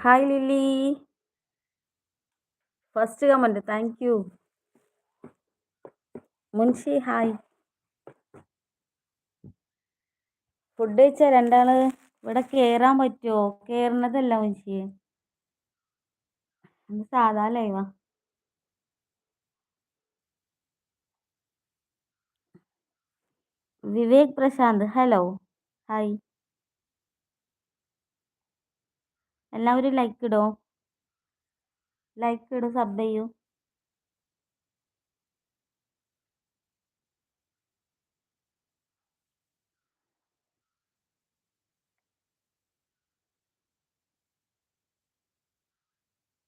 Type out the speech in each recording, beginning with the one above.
Hi Lilly first comment thank you Munshi hi food കഴിച്ച രണ്ടാൾ ഇവിടെ കേറാൻ പറ്റുമോ കയറണതല്ല മുൻഷി. സാധാ ലൈവാ വിവേക് പ്രശാന്ത് ഹലോ ഹായ് എല്ലാവരും ലൈക്ക് ഇടോ. ലൈക്ക് ഇട് സബ് ചെയ്യൂ.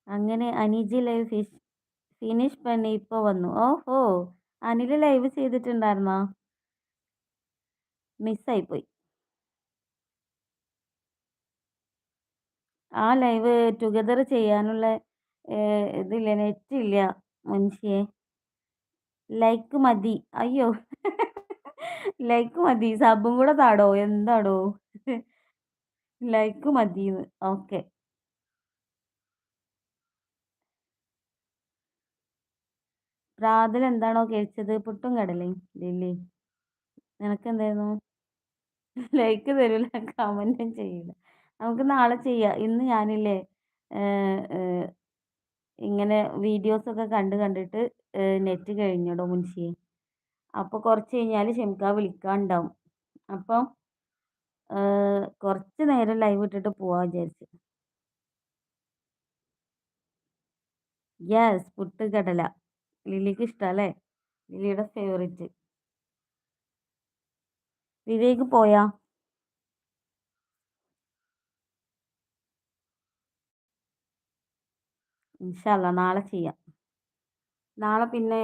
അങ്ങനെ അനിജി ലൈവ് ഫിഷ് ഫിനിഷ് പണി ഇപ്പോൾ വന്നു. ഓഹോ അനിൽ ലൈവ് ചെയ്തിട്ടുണ്ടായിരുന്നോ? മിസ്സായിപ്പോയി ആ ലൈവ് ടുഗദർ ചെയ്യാനുള്ള ഇതില്ല നെറ്റ് ഇല്ല മനുഷ്യ. ലൈക്ക് മതി. അയ്യോ. ലൈക്ക് മതി. സബും കൂടെ താടോ. എന്താടോ? ലൈക്ക് മതിന്ന്. ഓക്കെ. പ്രാതിൽ എന്താണോ കഴിച്ചത്? പുട്ടും കടലേ ലില്ലി നിനക്ക് എന്തായിരുന്നു ലൈക്ക് തരൂല. കമന്റും ചെയ്യില്ല നമുക്ക് നാളെ ചെയ്യാം. ഇന്ന് ഞാനില്ലേ ഇങ്ങനെ വീഡിയോസൊക്കെ കണ്ട് കണ്ടിട്ട് നെറ്റ് കഴിഞ്ഞടോ മുൻഷിയെ. അപ്പോൾ കുറച്ച് കഴിഞ്ഞാൽ ഷെമിക്ക വിളിക്കാണ്ടാവും. അപ്പം കുറച്ച് നേരം ലൈവ് ഇട്ടിട്ട് പോവാ വിചാരിച്ചു. യെസ് പുട്ട് കടല. ലില്ലിക്ക് ഇഷ്ടമല്ലേ ലിലിയുടെ ഫേവറേറ്റ് വിവേക് പോയാ? ഇൻഷല്ല നാളെ ചെയ്യാം. നാളെ പിന്നെ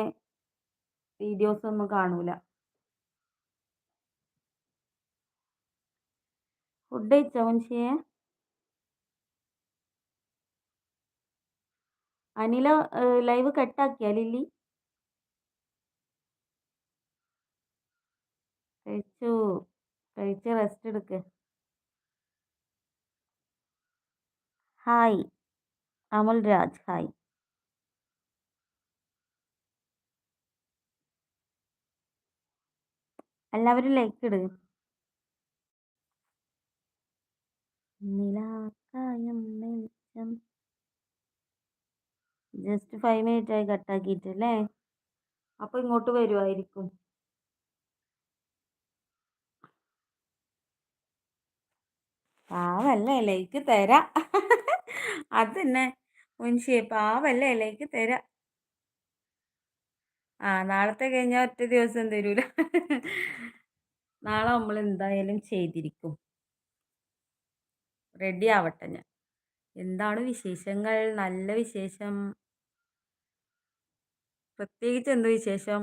വീഡിയോസ് ഒന്നും കാണൂല. ഫുഡ് കഴിച്ചോ അനില ലൈവ് കട്ടാക്കിയാ ലില്ലി? കഴിച്ചു? കഴിച്ച് റെസ്റ്റ് എടുക്ക്. ഹായ്. അമൽ രാജ് ഹായ്. എല്ലാവരും ലൈക്ക് ഇട്. നിലാക്കായം വെളിച്ചം ജസ്റ്റ് ഫൈവ് മിനിറ്റ് ആയി കട്ടാക്കിയിട്ട് അല്ലേ അപ്പോൾ ഇങ്ങോട്ട് വരുമായിരിക്കും പാവല്ലേ ലൈക്ക് തരാ. അത് തന്നെ മുൻഷിയെ പാവല്ലേ ലൈക്ക് തരാ. ആ നാളത്തെ കഴിഞ്ഞാൽ ഒറ്റ ദിവസം തരൂല. നാളെ നമ്മൾ എന്തായാലും ചെയ്തിരിക്കും. റെഡി ആവട്ടെ ഞാൻ. എന്താണ് വിശേഷങ്ങൾ? നല്ല വിശേഷം. പ്രത്യേകിച്ച് എന്ത് വിശേഷം?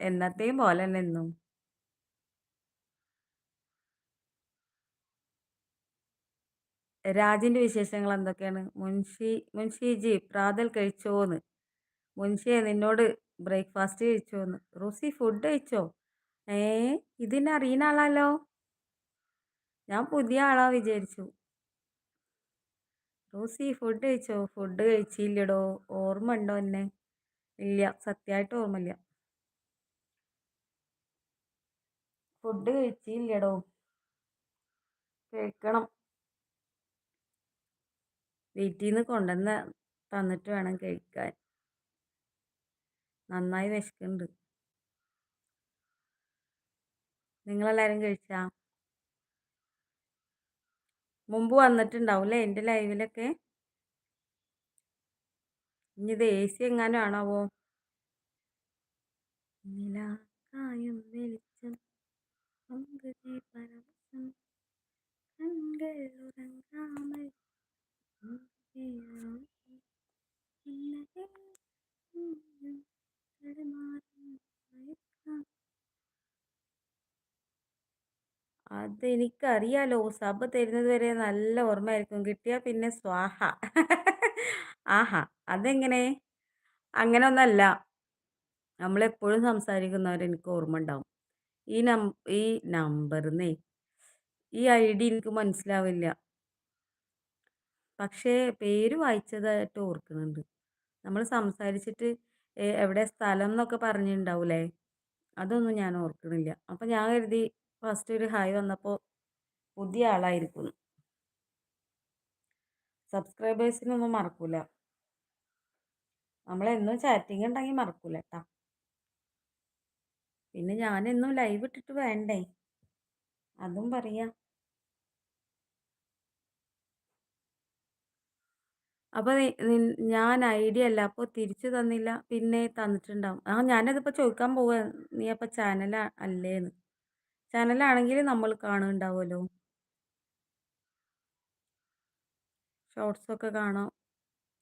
എന്നത്തെയും പോലെ തന്നെ എന്നും രാജിന്റെ വിശേഷങ്ങൾ എന്തൊക്കെയാണ്? മുൻഷി മുൻഷിജി പ്രാതൽ കഴിച്ചോന്ന്. മുൻഷിയെ നിന്നോട് ബ്രേക്ക്ഫാസ്റ്റ് കഴിച്ചോന്ന്. റുസി ഫുഡ് കഴിച്ചോ? ഏ ഇതിനെ അറിയുന്ന ആളാലോ? ഞാൻ പുതിയ ആളാ വിചാരിച്ചു. റോസി ഫുഡ് കഴിച്ചോ? ഫുഡ് കഴിച്ചില്ലടോ. ഓർമ്മ ഉണ്ടോ എന്നെ? ഇല്ല സത്യമായിട്ട് ഓർമ്മയില്ല. ഫുഡ് കഴിച്ചില്ലടോ. കഴിക്കണം. വീട്ടിൽ നിന്ന് കൊണ്ടുവന്ന് തന്നിട്ട് വേണം കഴിക്കാൻ. നന്നായി വിശക്കുന്നുണ്ട്. നിങ്ങളെല്ലാവരും കഴിച്ചാ? മുമ്പ് വന്നിട്ടുണ്ടാവും അല്ലേ എന്റെ ലൈവിലൊക്കെ? ഇനി ഇത് എ സി എങ്ങാനും ആണാവോ? നിലാക്കായം അതെനിക്കറിയാലോ സബ് തരുന്നത് വരെ നല്ല ഓർമ്മയായിരിക്കും. കിട്ടിയാൽ പിന്നെ സ്വാഹ. ആഹാ അതെങ്ങനെ? അങ്ങനെ ഒന്നല്ല നമ്മളെപ്പോഴും സംസാരിക്കുന്നവർ എനിക്ക് ഓർമ്മ ഉണ്ടാവും ഈ നം ഈ നമ്പറിന്നേ ഈ ഐ ഡി എനിക്ക് മനസ്സിലാവില്ല. പക്ഷേ പേര് വായിച്ചതായിട്ട് ഓർക്കുന്നുണ്ട്. നമ്മൾ സംസാരിച്ചിട്ട് എവിടെ സ്ഥലം എന്നൊക്കെ പറഞ്ഞിട്ടുണ്ടാവൂലേ അതൊന്നും ഞാൻ ഓർക്കുന്നില്ല അപ്പം ഞാൻ കരുതി ഫസ്റ്റ് ഒരു ഹായ് വന്നപ്പോൾ പുതിയ ആളായിരിക്കും. സബ്സ്ക്രൈബേഴ്സിനൊന്നും മറക്കൂല. നമ്മളെന്നും ചാറ്റിംഗ് ഉണ്ടെങ്കിൽ മറക്കൂല കേട്ടാ പിന്നെ ഞാനെന്നും ലൈവ് ഇട്ടിട്ട് വേണ്ടേ? അതും പറയാം. അപ്പോൾ ഞാൻ ഐഡിയ അല്ല. അപ്പൊ തിരിച്ചു തന്നില്ല. പിന്നെ തന്നിട്ടുണ്ടാവും. ആ ഞാനതിപ്പോ ചോദിക്കാൻ പോവുക നീ അപ്പൊ ചാനൽ അല്ലേന്ന്. ചാനലാണെങ്കിൽ നമ്മൾ കാണുന്നുണ്ടാവുമല്ലോ. ഷോർട്സ് ഒക്കെ കാണാം.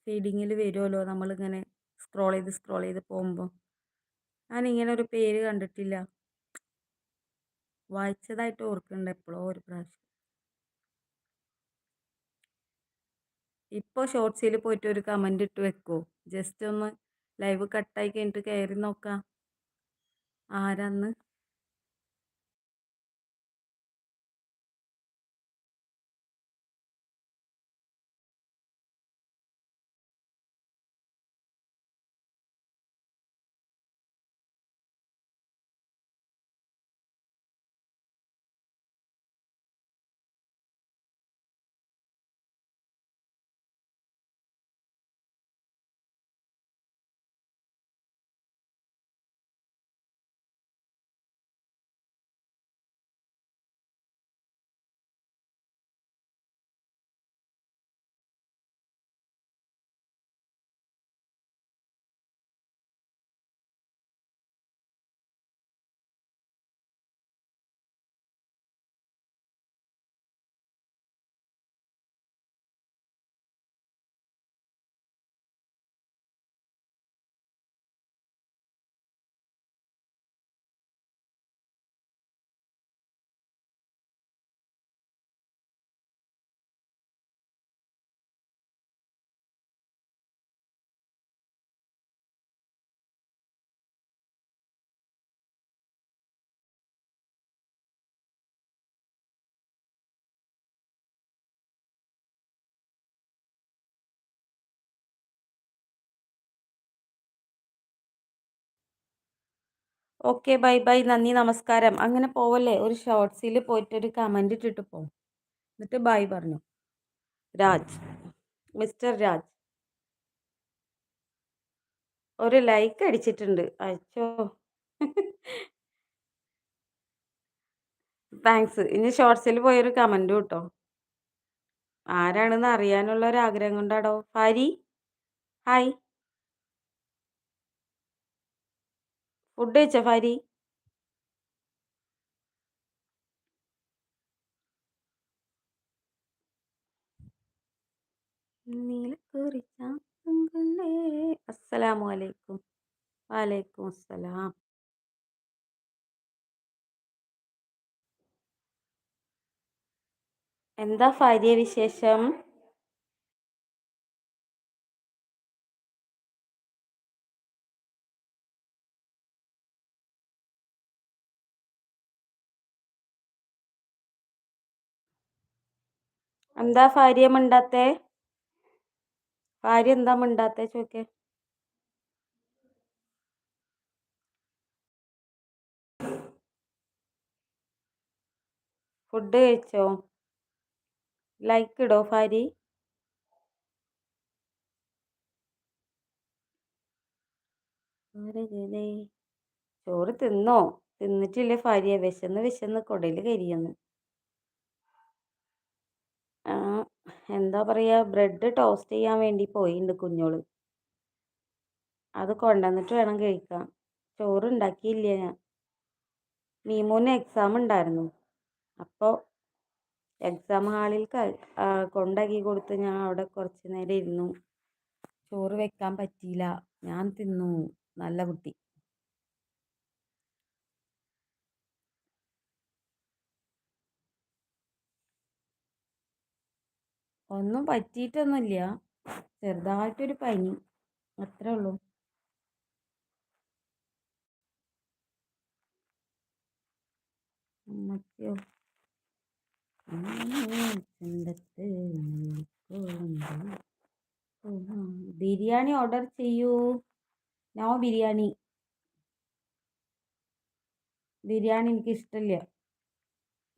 ഫീഡിങ്ങിൽ വരുമല്ലോ നമ്മളിങ്ങനെ സ്ക്രോൾ ചെയ്ത് സ്ക്രോൾ ചെയ്ത് പോകുമ്പോൾ ഇങ്ങനെ ഒരു പേര് കണ്ടിട്ടില്ല. വായിച്ചതായിട്ട് ഓർക്കുന്നുണ്ട് എപ്പോഴോ ഒരു പ്രാവശ്യം. ഇപ്പോൾ ഷോർട്സിൽ പോയിട്ട് ഒരു കമന്റ് ഇട്ട് വെക്കോ. ജസ്റ്റ് ഒന്ന് ലൈവ് കട്ടായി കഴിഞ്ഞിട്ട് കയറി നോക്കാം. ആരാന്ന്? ഓക്കെ ബൈ ബൈ നന്ദി നമസ്കാരം. അങ്ങനെ പോവല്ലേ? ഒരു ഷോർട്സിൽ പോയിട്ടൊരു കമന്റ് ഇട്ടിട്ട് പോവും എന്നിട്ട് ബൈ പറഞ്ഞു. രാജ് മിസ്റ്റർ രാജ്. ഒരു ലൈക്ക് അടിച്ചിട്ടുണ്ട്. അയച്ചോ താങ്ക്സ്. ഇനി ഷോർട്സിൽ പോയൊരു കമന്റ് കിട്ടോ. ആരാണെന്ന് അറിയാനുള്ള ഒരു ആഗ്രഹം കൊണ്ടാടോ. ഹരി ഹായ്. ഫുഡ് കഴിച്ച ഫാരി? അസ്സലാമു അലൈക്കും വാലൈക്കും അസ്സലാം എന്താ ഭാര്യ വിശേഷം? എന്താ ഭാര്യ മിണ്ടാത്തെ? ഭാര്യ എന്താ മിണ്ടാത്തെ ചോദിക്കേ. ഫുഡ് കഴിച്ചോ? ലൈക്ക് ഇടോ ഭാര്യ? ചോറ് തിന്നോ? തിന്നിട്ടില്ലേ ഭാര്യ? വിശന്ന് വിശന്ന് കൊടയിൽ കരിയുന്നു. എന്താ പറയുക ബ്രെഡ് ടോസ്റ്റ് ചെയ്യാൻ വേണ്ടി പോയിട്ടുണ്ട് കുഞ്ഞോൾ. അത് കൊണ്ടുവന്നിട്ട് വേണം കഴിക്കാൻ. ചോറ് ഉണ്ടാക്കിയില്ല ഞാൻ. മീമൂന് എക്സാം ഉണ്ടായിരുന്നു. അപ്പോൾ എക്സാം ഹാളിൽ കൊണ്ടാക്കി കൊടുത്ത് ഞാൻ അവിടെ കുറച്ച് നേരം ഇരുന്നു. ചോറ് വെക്കാൻ പറ്റിയില്ല. ഞാൻ തിന്നു. നല്ല കുട്ടി. ഒന്നും പറ്റിയിട്ടൊന്നുമില്ല ചെറുതായിട്ടൊരു പനി. അത്രേ ഉള്ളൂ. ബിരിയാണി ഓർഡർ ചെയ്യൂ. നോ ബിരിയാണി. ബിരിയാണി എനിക്ക് ഇഷ്ടമില്ല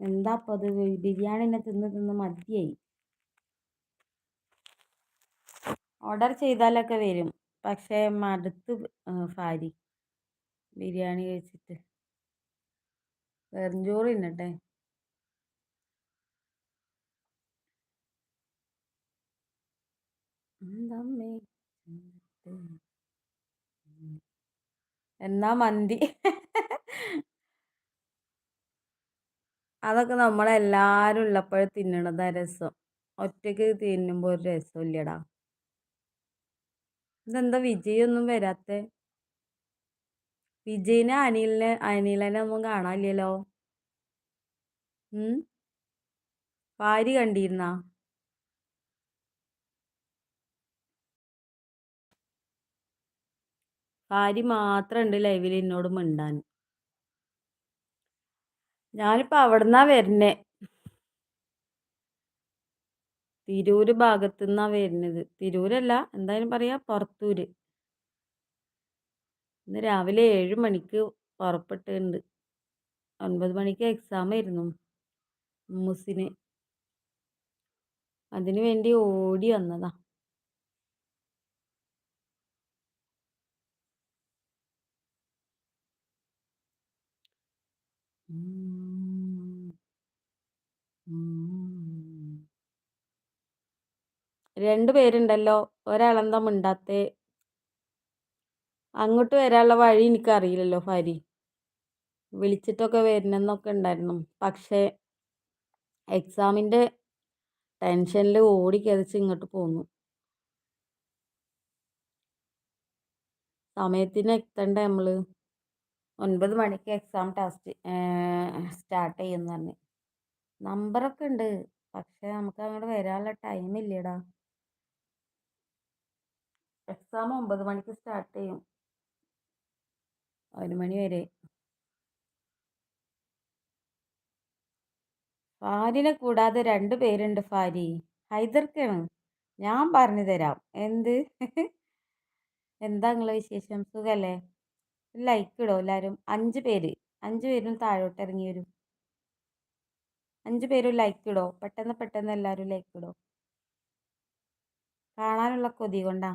എന്താ അപ്പോൾ അത് ബിരിയാണിനെ തിന്ന് തിന്ന് മതിയായി. ഓർഡർ ചെയ്താലൊക്കെ വരും. പക്ഷേ മടുത്ത് ഫാരി ബിരിയാണി കഴിച്ചിട്ട്. വെറുംചോറ് തിന്നട്ടെ? എന്നാ മന്തി. അതൊക്കെ നമ്മളെല്ലാരും ഉള്ളപ്പോഴേ തിന്നണതാ രസം. ഒറ്റയ്ക്ക് തിന്നുമ്പോൾ ഒരു രസമില്ലടാ ഇതെന്താ വിജയൊന്നും വരാത്തെ? വിജയിനെ അനിലിനെ അനിലനെ ഒന്നും കാണാനില്ലല്ലോ? ഉം? ഭാര്യ കണ്ടിരുന്ന? ഭാര്യ മാത്രമുണ്ട് ലൈവിൽ എന്നോട് മിണ്ടാൻ ഞാനിപ്പോ അവിടുന്നാ വരുന്നേ തിരൂര് ഭാഗത്തു നിന്നാണ് വരുന്നത്. തിരൂരല്ല എന്തായാലും പറയാ പുറത്തൂര്. ഇന്ന് രാവിലെ ഏഴ് മണിക്ക് പുറപ്പെട്ടിട്ടുണ്ട്. ഒൻപത് മണിക്ക് എക്സാം ആയിരുന്നു മുസിന് അതിനു വേണ്ടി ഓടി വന്നതാ. രണ്ടു പേരുണ്ടല്ലോ. ഒരാളെന്താ മിണ്ടാത്തെ? അങ്ങോട്ട് വരാനുള്ള വഴി എനിക്കറിയില്ലല്ലോ ഭാര്യ വിളിച്ചിട്ടൊക്കെ വരണമെന്നൊക്കെ ഉണ്ടായിരുന്നു. പക്ഷേ എക്സാമിന്റെ ടെൻഷനിൽ ഓടി ഇങ്ങോട്ട് പോന്നു. സമയത്തിന് എത്തണ്ടേ നമ്മൾ ഒൻപത് മണിക്ക് എക്സാം ടെസ്റ്റ് സ്റ്റാർട്ട് ചെയ്യുമെന്ന് പറഞ്ഞു നമ്പറൊക്കെ ഉണ്ട്. പക്ഷെ നമുക്ക് അങ്ങോട്ട് വരാനുള്ള ടൈം ഇല്ലടാ എക്സാം ഒമ്പത് മണിക്ക് സ്റ്റാർട്ട് ചെയ്യും. ഒരു മണി വരെ. ഫാരിനെ കൂടാതെ രണ്ട് പേരുണ്ട് ഫാരി ഹൈദർക്കാണ്. ഞാൻ പറഞ്ഞു തരാം. എന്ത്? എന്താ നിങ്ങളെ വിശേഷം? സുഖല്ലേ? ലൈക്ക് ഇടോ എല്ലാവരും അഞ്ച് പേര്. അഞ്ച് പേരും താഴോട്ട് ഇറങ്ങി വരും. അഞ്ച് പേരും ലൈക്ക് ഇടോ. പെട്ടെന്ന് പെട്ടെന്ന് എല്ലാവരും ലൈക്ക് ഇടോ. കാണാനുള്ള കൊതി കൊണ്ടാ.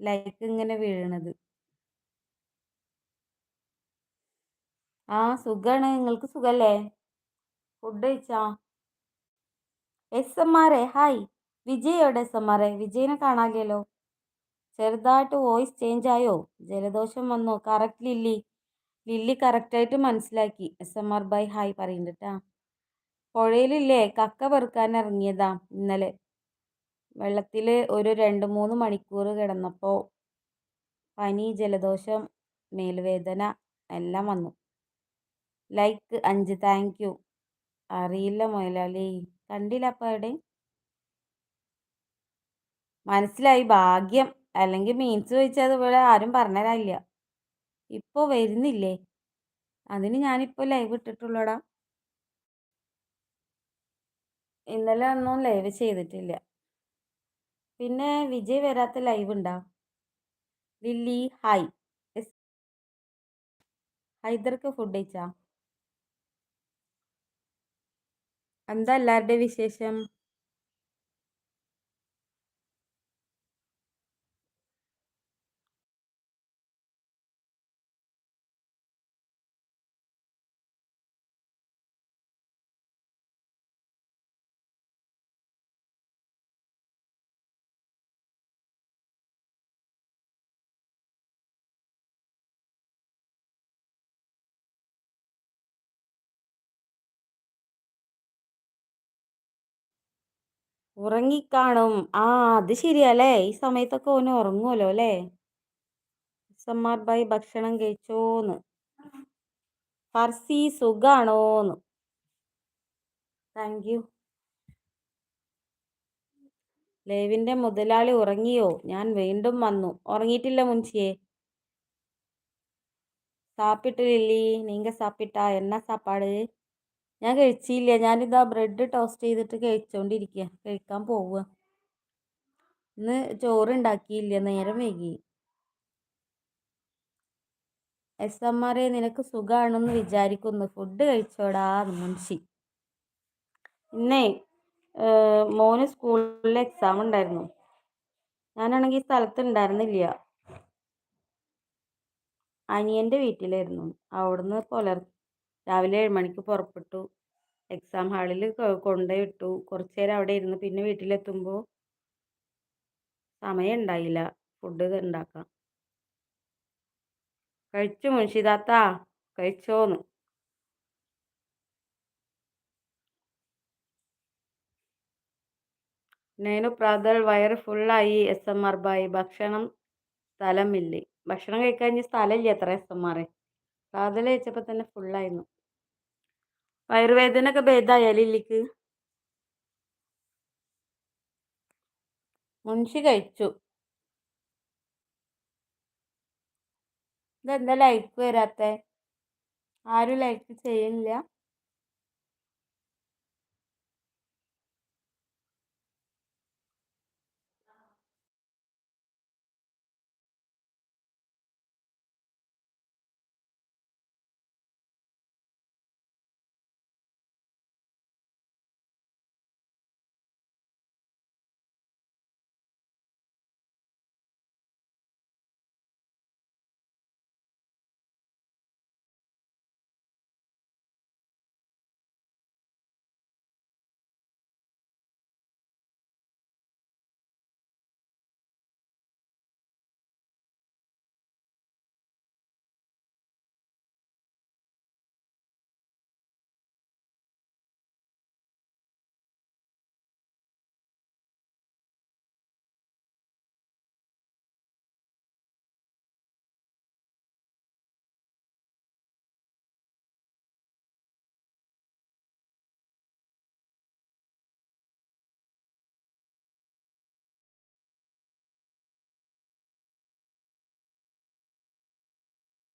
ലൈക്ക് ഇങ്ങനെ വീഴണത്. ആ സുഖാണ്. നിങ്ങൾക്ക് സുഖല്ലേ? ഫുഡ് കഴിച്ചാ? S M R A. Hi വിജയോടെ S M R A? വിജയിനെ കാണാനില്ലല്ലോ. ചെറുതായിട്ട് വോയിസ് ചേഞ്ച് ആയോ? ജലദോഷം വന്നോ? Correct lily. ലില്ലി കറക്റ്റായിട്ട് മനസ്സിലാക്കി. S M R bye hi പറയുന്നുണ്ട് കേട്ടാ പുഴയിലില്ലേ? കക്ക പെറുക്കാൻ ഇറങ്ങിയതാ ഇന്നലെ. വെള്ളത്തിൽ ഒരു രണ്ട് മൂന്ന് മണിക്കൂർ കിടന്നപ്പോൾ പനി ജലദോഷം മേലുവേദന എല്ലാം വന്നു. ലൈക്ക് അഞ്ച് താങ്ക് യു അറിയില്ല മുതലാളി കണ്ടില്ല അപ്പം അവിടെ? മനസ്സിലായി. ഭാഗ്യം. അല്ലെങ്കിൽ മീൻസ് ചോദിച്ചാൽ ഇവിടെ ആരും പറഞ്ഞുതരാനില്ല ഇപ്പോൾ വരുന്നില്ലേ? അതിന് ഞാനിപ്പോൾ ലൈവ് ഇട്ടിട്ടുള്ളടാ. ഇന്നലെ ഒന്നും ലൈവ് ചെയ്തിട്ടില്ല. പിന്നെ വിജയ് വരാത്ത ലൈവ് ഉണ്ടോ? Lily hi. ഹൈദർക്ക് ഫുഡ് കഴിച്ചാ? എന്താ എല്ലാവരുടെയും വിശേഷം? ഉറങ്ങിക്കാണും. ആ അത് ശരിയല്ലേ ഈ സമയത്തൊക്കെ ഓന് ഉറങ്ങുമല്ലോ അല്ലേ? എസ്എംആർ ബൈ ഭക്ഷണം കഴിച്ചോന്ന്. ഫർസി സുഖാണോന്ന്. താങ്ക് യു ലേവിന്റെ മുതലാളി ഉറങ്ങിയോ? ഞാൻ വീണ്ടും വന്നു. ഉറങ്ങിയിട്ടില്ല മുൻഷിയെ. സാപ്പിട്ട് നിങ്ങ സാപ്പിട്ടാ. എന്നാ സാപ്പാട്? ഞാൻ കഴിച്ചില്ല. ഞാനിതാ ബ്രെഡ് ടോസ്റ്റ് ചെയ്തിട്ട് കഴിച്ചോണ്ടിരിക്കുക കഴിക്കാൻ പോവുക. ഇന്ന് ചോറ് ഉണ്ടാക്കിയില്ല നേരം വൈകി. എസ് എം ആർ നിനക്ക് സുഖമാണെന്ന് വിചാരിക്കുന്നു. ഫുഡ് കഴിച്ചോടാ മുൻഷി. ഇന്നേ മോന് സ്കൂളിൽ എക്സാം ഉണ്ടായിരുന്നു. ഞാനാണെങ്കിൽ സ്ഥലത്ത് ഉണ്ടായിരുന്നില്ല അനിയന്റെ വീട്ടിലായിരുന്നു. അവിടുന്ന് പുലർ രാവിലെ ഏഴ് മണിക്ക് പുറപ്പെട്ടു. എക്സാം ഹാളിൽ കൊണ്ടുപോയി ഇട്ടു കുറച്ച് നേരം അവിടെ ഇരുന്ന് പിന്നെ വീട്ടിലെത്തുമ്പോൾ സമയം ഉണ്ടായില്ല. ഫുഡ് ഉണ്ടാക്കാൻ. കഴിച്ചു മുൻഷിദാത്ത കഴിച്ചോന്ന്. నేను പ്രാതൽ വയറ് ഫുള്ളായി എസ് എം ആർ ബായി ഭക്ഷണം സ്ഥലമില്ല? ഭക്ഷണം കഴിക്കാൻ സ്ഥലമില്ല എത്ര എസ് എം ആർ പ്രാതൽ കഴിച്ചപ്പോൾ തന്നെ ഫുള്ളായിരുന്നു വയറുവേദന ഒക്കെ ഭേദമായ ലില്ലിക്ക് മുൻഷി കഴിച്ചു. ഇതെന്താ ലൈക്ക് വരാത്ത? ആരും ലൈക്ക് ചെയ്യുന്നില്ല